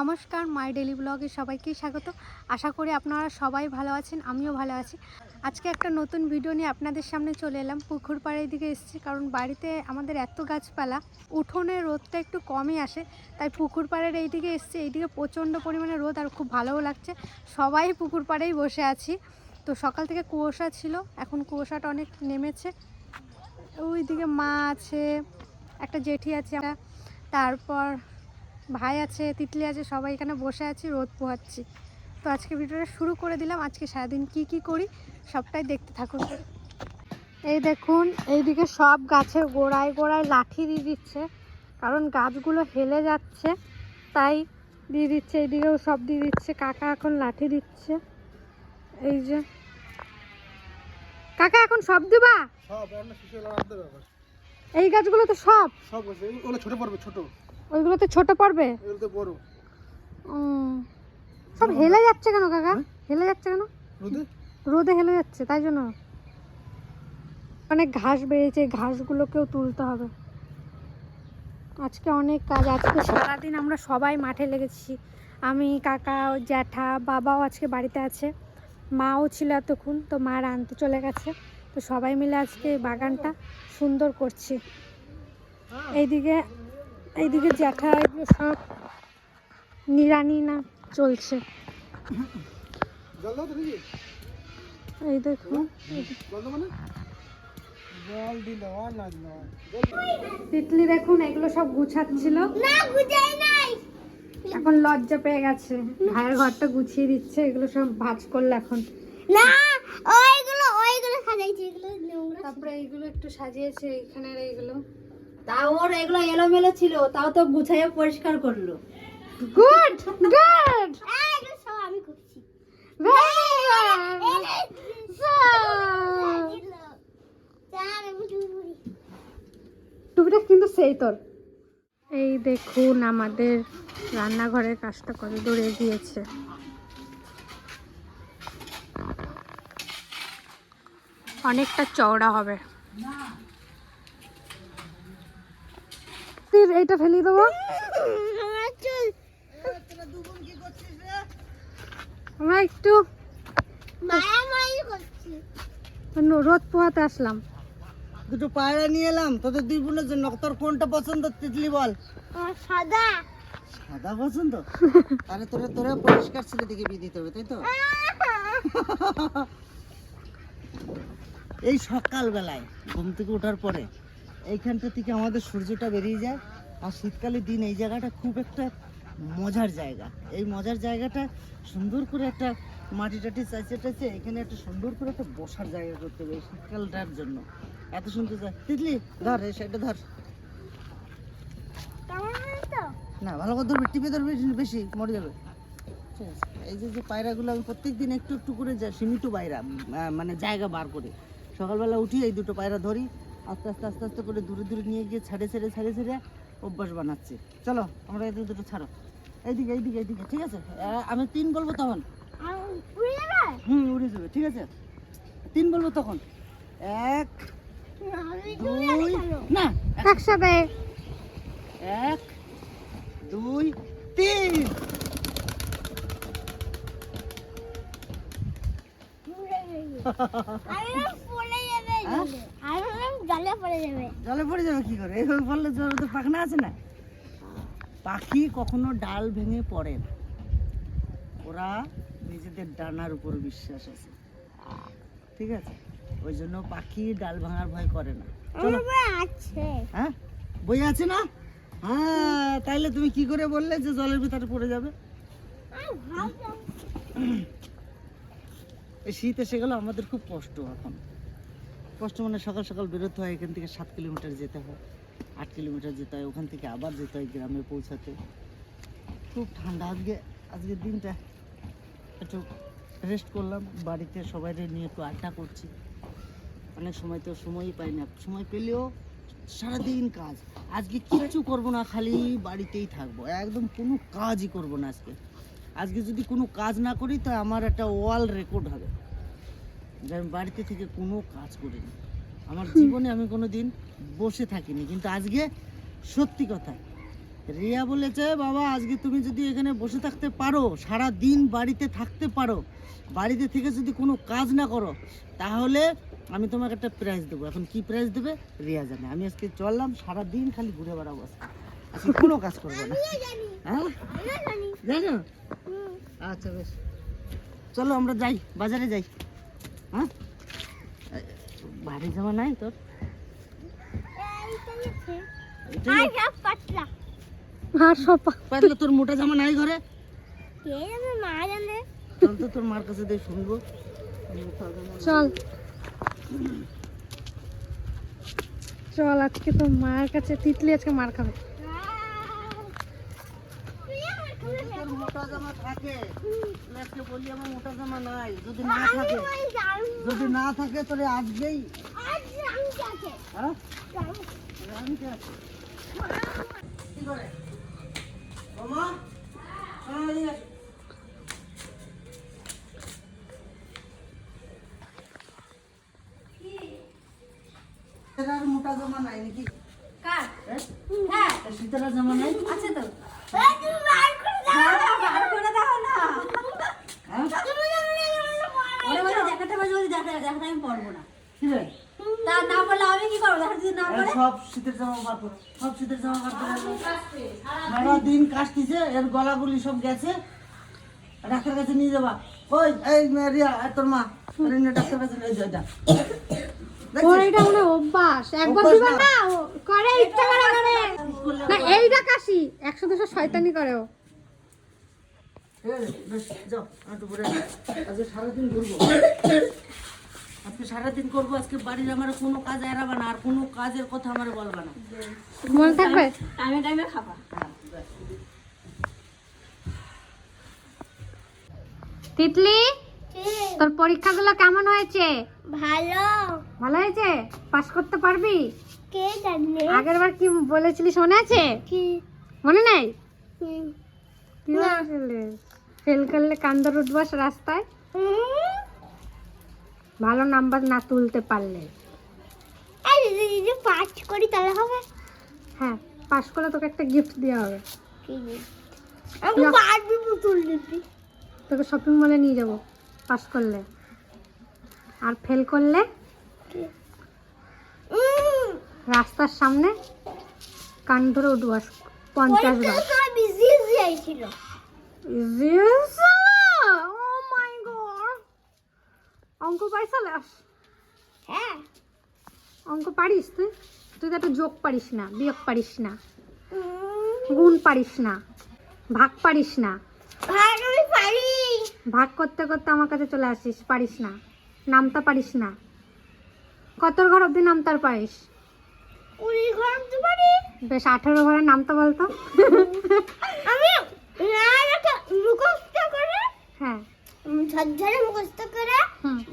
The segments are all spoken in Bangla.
নমস্কার, মাই ডেলি ব্লগে সবাইকে স্বাগত। আশা করি আপনারা সবাই ভালো আছেন, আমিও ভালো আছি। আজকে একটা নতুন ভিডিও নিয়ে আপনাদের সামনে চলে এলাম। পুকুর পাড়ের দিকে এসেছি, কারণ বাড়িতে আমাদের এত গাছপালা, উঠোনে রোদটা একটু কমই আসে, তাই পুকুর পাড়ের এইদিকে এসেছি। এইদিকে প্রচণ্ড পরিমাণে রোদ আর খুব ভালোও লাগছে। সবাই পুকুর পাড়েই বসে আছি। তো সকাল থেকে কুয়াশা ছিল, এখন কুয়াশাটা অনেক নেমেছে। ওইদিকে মা আছে, একটা জেঠি আছে, তারপর ভাই আছে তিতলি আছে সবাই এখানে বসে আছি রোদ পোহাচ্ছি। তো আজকে ভিডিওটা শুরু করে দিলাম। আজকে সারাদিন কি কি করি সবটাই দেখতে থাকুন। এই দেখুন এইদিকে সব গাছের গোড়ায় গোড়ায় লাঠি দিয়ে দিচ্ছে। কারণ গাছগুলো হেলে যাচ্ছে তাই দিয়ে দিচ্ছে। এইদিকেও সব দিয়ে দিচ্ছে। কাকা এখন লাঠি দিচ্ছে। এই যে। কাকা এখন সব দিবা? এই গাছগুলো তো সব? সব ছোট পড়বে ছোট। ওইগুলো তো ছোট পড়বে এগুলো তো বড়। সব হেলে যাচ্ছে কেন কাকা? হেলে যাচ্ছে কেন? রোদে? রোদে হেলে যাচ্ছে তাই জন্য। অনেক ঘাস বেরিয়েছে ঘাসগুলোকেও তুলতে হবে। আজকে অনেক কাজ আজকে সারাদিন আমরা সবাই মাঠে লেগেছি। আমি কাকা জ্যাঠা বাবাও আজকে বাড়িতে আছে। মাও ছিল এতক্ষণ তো মা আনতে চলে গেছে। তো সবাই মিলে আজকে এই বাগানটা সুন্দর করছি। এইদিকে এইদিকে জ্যাঠা এগুলো সব নিরানি না চলছে। জল দাও তো নাকি এই দাও মানে? তিতলি দেখুন এগুলো সব গুছাচ্ছিল। না বুঝাই নাই। এখন লজ্জা পেয়ে গেছে। ভাইয়ের ঘরটা গুছিয়ে দিচ্ছে এগুলো সব ভাজ করলে এখন। না ওইগুলো ওইগুলো সাজাইছে এগুলো তারপরে এইগুলো একটু সাজিয়েছে এখানের এইগুলো। তাও ওর এগুলো এলোমেলো ছিল তাও তো গুছাইয়ে পরিষ্কার করল। গুড গুড সব আমি করছি। টুপিটা কিন্তু সেই তোর। এই দেখুন আমাদের রান্নাঘরের কাজটা কত দূর এগিয়েছে। অনেকটা চওড়া হবে। তুই এইটা ফেলিয়ে দেবো। আমরা একটু মায়া মাই করছি রোদ পোহাতে আসলাম। দুটো পায়রা নিয়ে এলাম তোদের দুই বোনের জন্য। তোর কোনটা পছন্দ তিতলি বল। সাদা। সাদা পছন্দ? আরে তোরা তোরা পরিষ্কার ছেলে দিকে বিয়ে দিতে হবে তাই তো? এই সকাল বেলায় ঘুম থেকে ওঠার পরে এইখানটা থেকে আমাদের সূর্যটা বেরিয়ে যায়। আর শীতকালের দিন এই জায়গাটা খুব একটা মজার জায়গা। এই মজার জায়গাটা সুন্দর করে একটা মাটি টাটি চাইছে টাইছে এখানে একটা সুন্দর করে একটা বসার জায়গা করতে হবে শীতকালটার জন্য। এত সুন্দর তিতলি ধর এই সাইডে ধর। না ভালো করে ধরবে টিপে ধরবে বেশি- মরে যাবে। এই যে যে পায়রাগুলো আমি প্রত্যেক দিন একটু একটু করে যা সীমিত পায়রা মানে জায়গা বার করে। সকালবেলা উঠি এই দুটো পায়রা ধরি। আস্তে আস্তে আস্তে আস্তে করে দূরে দূরে নিয়ে গিয়ে ছাড়ে ছেড়ে ছাড়ে ছেড়ে অভ্যাস বানাচ্ছি। চলো আমরা এদিকে দুটো ছাড়ো। এইদিকে এইদিকে এইদিকে ঠিক আছে? আমি তিন বলব তখন। উড়ে হুম উড়ে যাবে ঠিক আছে? তিন বলব তখন। এক দুই না একসাথে। এক দুই তিন। ভাবলাম পড়ে যাবে হ্যাঁ? জলে। আমি ভাবলাম জলে পড়ে যাবে। জলে পড়ে যাবে কি করে? এইভাবে পড়লে জলে তো পাখনা আছে না? পাখি কখনো ডাল ভেঙে পড়ে না। ওরা নিজেদের ডানার উপর বিশ্বাস আছে। ঠিক আছে? ওই জন্য পাখি ডাল ভাঙার ভয় করে না। চলো। বই আছে। হ্যাঁ? বই আছে না? হ্যাঁ তাইলে তুমি কি করে বললে যে জলের ভিতরে পড়ে যাবে? শীত এসে গেল আমাদের খুব কষ্ট এখন। কষ্ট মানে সকাল সকাল বেরোতে হয়, এখান থেকে সাত কিলোমিটার যেতে হয়, আট কিলোমিটার যেতে হয়, ওখান থেকে আবার যেতে হয় গ্রামে পৌঁছাতে। খুব ঠান্ডা আজকে, আজকের দিনটা। একটু রেস্ট করলাম, বাড়িতে সবাই নিয়ে একটু আড্ডা করছি। অনেক সময় তো সময়ই পাই না, সময় পেলেও সারাদিন কাজ। আজকে কিচ্ছু করব না, খালি বাড়িতেই থাকব, একদম কোনো কাজই করব না আজকে। আজকে যদি কোনো কাজ না করি, তো আমার একটা ওয়াল রেকর্ড হবে। যে আমি বাড়িতে থেকে কোনো কাজ করিনি। আমার জীবনে আমি কোনো দিন বসে থাকিনি। কিন্তু আজকে সত্যি কথা রিয়া বলেছে বাবা আজকে তুমি যদি এখানে বসে থাকতে পারো সারা দিন বাড়িতে থাকতে পারো বাড়িতে থেকে যদি কোনো কাজ না করো তাহলে আমি তোমাকে একটা প্রাইজ দেবো। এখন কি প্রাইজ দেবে? রিয়া জানে। আমি আজকে চললাম সারা দিন খালি ঘুরে বেড়াবো আজকে। আজকে কোনো কাজ করব না। হ্যাঁ? জানো। আচ্ছা বেশ। চলো আমরা যাই বাজারে যাই। হ্যাঁ বাড়ি যাওয়া নাই তোর? আর সব আর সব পাতলা তোর মোটা জামা নাই ঘরে? কে জানে মা জানে। চল তো তোর মার কাছে দিয়ে শুনব। চল। চল আজকে তো মায়ের কাছে তিতলি আজকে মার খাবে তোর মোটা জামা থাকে। আজকে বলি আমার মোটা জামা নাই। যদি না থাকে যদি না থাকে তোরে আজকেই হ্যাঁ? আর মোটা জামা নাই নাকি? কার? হ্যাঁ? জামা নাই আছে তো হ্যাঁ বার করে দাও না হ্যাঁ ওরে বলে দেখাতে পারছি বলে দেখা দেখাতে আমি পারব না কি রে তা না বললে আমি কি করব দেখাতে যদি না এই সব শীতের জামা বার করো সব শীতের জামা বার করো। সারা দিন কাশতিছে এর গলাগুলি সব গেছে। ডাক্তার কাছে নিয়ে যাবা। ওই এই রিয়া আর তোর মা ডাক্তার কাছে নিয়ে যা। যা ওর এটা মনে অভ্যাস। একবার অভ্যাস না। না ও করে ইচ্ছা করে করে না এইটা কাশি। একশো দুশো শয়তানি করে ও। যাও একটু। সারাদিন ঘুরবো। আজকে সারাদিন করব আজকে বাড়ির আমার কোনো কাজ এড়াবা না আর কোনো কাজের কথা আমার বলবা না। মনে থাকবে? টাইমে টাইমে খাবা। তিতলি তোর পরীক্ষাগুলো কেমন হয়েছে? ভালো। ভালো হয়েছে? পাস করতে পারবি? কে জানে? আগের বার কি বলেছিলিস মনে আছে? কি? মনে নেই? হুম। কি ফেল করলে কান্দর উঠবাস রাস্তায়। হুম। ভালো নাম্বার না তুলতে পারলে। যদি পাঁচ করি তাহলে হবে? হ্যাঁ পাস করলে তোকে একটা গিফট দেওয়া হবে। তোকে শপিং মলে নিয়ে যাব পাস করলে। আর ফেল করলে? রাস্তার সামনে কান ধরে উঠবাস পঞ্চাশ বার। অঙ্ক পাইছালাস? হ্যাঁ। অঙ্ক পারিস তুই? তুই তো একটা যোগ পারিস না বিয়োগ পারিস না গুণ পারিস না ভাগ পারিস না। ভাই আমি পারি। ভাগ করতে করতে আমার কাছে চলে আসিস পারিস না নামতা পারিস না। কতর ঘর অব্দি নামতার পারিস? ঘর তো পারি। বেশ আঠেরো ঘরের নামতা বলতো। আমি মুখস্থ করে হ্যাঁ। ঝরঝরে মুখস্থ করে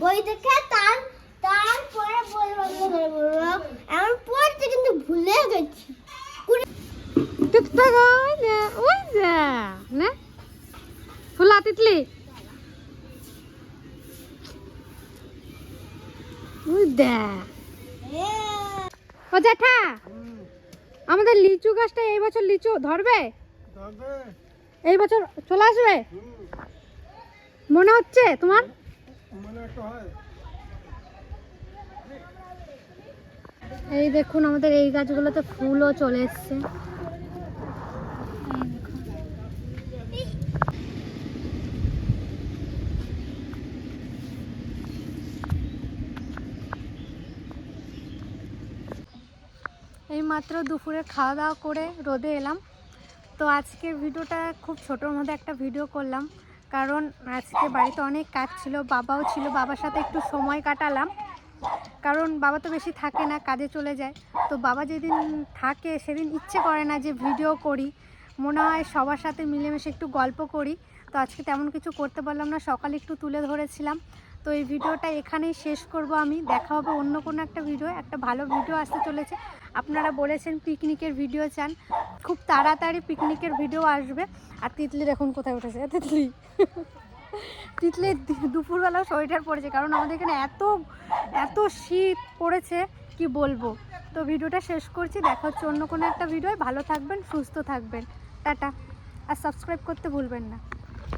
বই দেখে তার তারপরে বই বন্ধ করে বলব এমন পড়তে কিন্তু ভুলে গেছি। তিতটা ওই যে ওই যে নে। ফুলা তিতলি। ওই দে। ও জ্যাঠা আমাদের লিচু গাছটা এই বছর লিচু ধরবে? এই বছর চলে আসবে? মনে হচ্ছে তোমার? এই দেখুন আমাদের এই গাছগুলোতে ফুলও চলে এসছে। এই মাত্র দুপুরে খাওয়া দাওয়া করে রোদে এলাম। তো আজকের ভিডিওটা খুব ছোটোর মধ্যে একটা ভিডিও করলাম। কারণ আজকে বাড়িতে অনেক কাজ ছিল, বাবাও ছিল, বাবার সাথে একটু সময় কাটালাম। কারণ বাবা তো বেশি থাকে না, কাজে চলে যায়। তো বাবা যেদিন থাকে সেদিন ইচ্ছে করে না যে ভিডিও করি। মনে হয় সবার সাথে মিলেমিশে একটু গল্প করি। তো আজকে তেমন কিছু করতে পারলাম না, সকালে একটু তুলে ধরেছিলাম। তো এই ভিডিওটা এখানেই শেষ করব আমি। দেখা হবে অন্য কোনো একটা ভিডিও, একটা ভালো ভিডিও আসতে চলেছে। আপনারা বলেছেন পিকনিকের ভিডিও চান। খুব তাড়াতাড়ি পিকনিকের ভিডিও আসবে। আর তিতলি এখন কোথায় উঠেছে? তিতলি। তিতলি দুপুরবেলা সোয়েটার পড়েছে কারণ আমাদের এখানে এত এত শীত পড়েছে, কি বলব? তো ভিডিওটা শেষ করছি, দেখা হচ্ছে অন্য কোনো একটা ভিডিও ভালো থাকবেন, সুস্থ থাকবেন। টাটা। আর সাবস্ক্রাইব করতে ভুলবেন না।